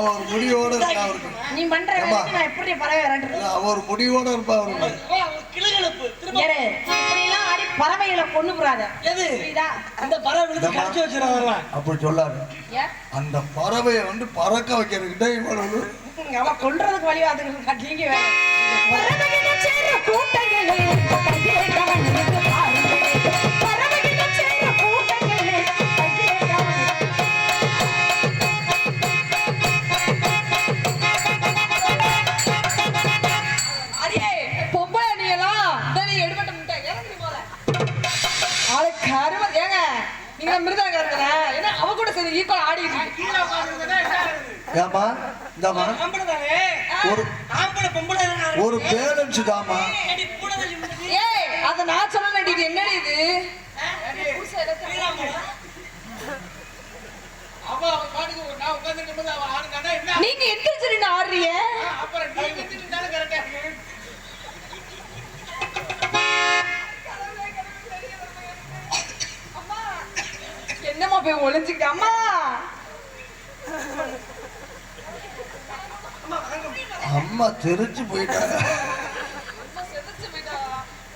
அவர் முடிவோட இருக்கா அவருக்கு. நீ பண்ற வேலைக்கு நான் எப்படி பறவை விரட்டுறது அவர் முடிவோட இருப்பா அவருக்கு. கிளுகிளுப்பு திரும்ப. ஏறு இப்படி எல்லாம் ஆடி பறவைகளை கொண்டு போறாத. எது? புரியுதா? அந்த பறவை விழுந்து. கடிச்சு வச்சிருவான் வருவான் அப்படி சொல்லாரு ஏன் அந்த பறவையை வந்து பறக்க வைக்கிறதுக்கிட்ட இவ்வளவு அவன் கொல்றதுக்கு வழி வாத்துக்கிறது கட்டிங்க வேற. பறவைகள் சேர கூட்டங்களே நீங்க மிருதங்க இருக்கல என்ன அவ கூட சரி ஈக்குவல் ஆடிட்டு இருக்கு என்ன? ஏமா இந்தாமா ஒரு ஆம்பளை பொம்பளை. ஒரு பேலன்ஸ் தாமா. ஏய் அத நான் சொல்ல இது என்னடி இது ஸ்ரீராமு. அவ போய் ஒளிஞ்சுக்கிட்ட அம்மா! அம்மா தெரிச்சு போயிட்டாங்க.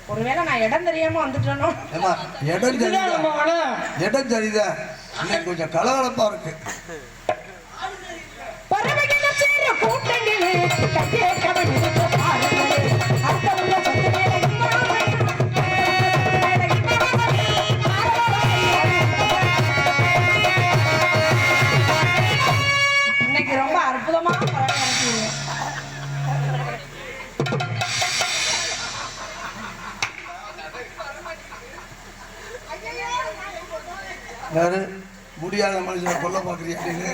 ஒருவேளை நான் இடம் தெரியாம வந்துட்டேனோ? இடம் வனம். இடம் இன்னைக்கு கொஞ்சம் கலகலப்பா இருக்கு. யாரு? முடியாத மனுஷனை கொல்ல பாக்குறீங்க